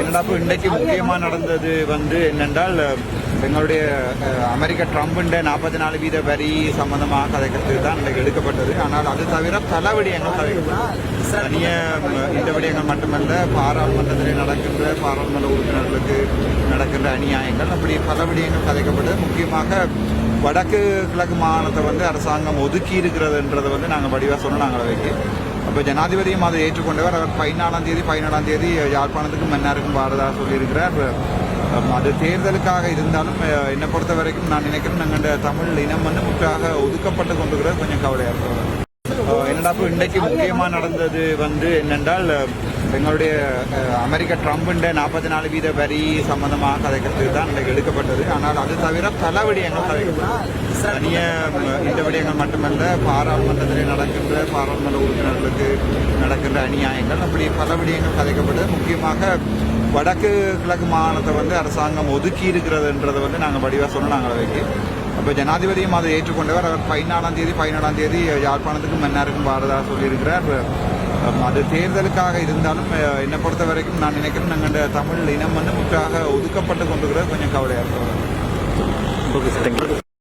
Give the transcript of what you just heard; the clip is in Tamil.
என்னடா இப்போ இன்றைக்கு முக்கியமாக நடந்தது வந்து என்னென்றால் எங்களுடைய அமெரிக்க ட்ரம்புண்ட நாற்பத்தி நாலு வீத வரி சம்பந்தமாக கதைக்கிறதுக்கு தான் இன்றைக்கு எடுக்கப்பட்டது. ஆனால் அது தவிர பல விடயங்கள் கதைக்கப்பட்டது. தனிய இந்த விடயங்கள் மட்டுமல்ல பாராளுமன்றத்திலே நடக்கின்ற பாராளுமன்ற உறுப்பினர்களுக்கு நடக்கின்ற அநியாயங்கள் அப்படி பல விடயங்கள் கதைக்கப்பட்டது. முக்கியமாக வடக்கு கிழக்கு மாகாணத்தை வந்து அரசாங்கம் ஒதுக்கி இருக்கிறதுன்றதை வந்து நாங்கள் வடிவாக சொன்னோம் நாங்கள் வைக்க அப்போ ஜனாதிபதியும் அதை ஏற்றுக்கொண்டவர். அவர் பதினாலாம் தேதி பதினேழாம் தேதி யாழ்ப்பாணத்துக்கும் மன்னாருக்கும் வாரதாக சொல்லியிருக்கிறார். அது தேர்தலுக்காக இருந்தாலும் என்னை பொறுத்த வரைக்கும் நான் நினைக்கிறேன் நாங்கள் தமிழ் இனம் வந்து முற்றாக ஒதுக்கப்பட்டு கொண்டிருக்கிறது. கொஞ்சம் கவலையாக இருக்கிறது என்னடா இப்போ இன்றைக்கு முக்கியமாக நடந்தது வந்து என்னென்றால் எங்களுடைய அமெரிக்க ட்ரம்புண்ட நாற்பத்தி நாலு வீத வரி சம்பந்தமாக கதைக்கிறதுக்கு தான் இன்றைக்கு எடுக்கப்பட்டது. ஆனால் அது தவிர பல விடயங்கள் கதைக்கப்பட்டது. தனிய இந்த விடயங்கள் மட்டுமல்ல பாராளுமன்றத்திலே நடக்கின்ற பாராளுமன்ற உறுப்பினர்களுக்கு நடக்கின்ற அநியாயங்கள் அப்படி பல விடயங்கள் கதைக்கப்பட்டது. முக்கியமாக வடக்கு கிழக்கு மாகாணத்தை வந்து அரசாங்கம் ஒதுக்கி இருக்கிறதுன்றதை வந்து நாங்கள் வடிவாக சொன்னோம் நாங்கள் வைக்க அப்போ ஜனாதிபதியும் அதை ஏற்றுக்கொண்டவர். அவர் பதினாலாம் தேதி பதினேழாம் தேதி யாழ்ப்பாணத்துக்கும் மன்னாருக்கும் பாரதா சொல்லியிருக்கிறார். அது தேர்தலுக்காக இருந்தாலும் என்னை பொறுத்த வரைக்கும் நான் நினைக்கிறேன் நாங்கள் தமிழ் இனம் வந்து முற்றாக ஒதுக்கப்பட்டு கொண்டிருக்கிறது. கொஞ்சம் கவலையாக இருக்கிறது ஓகே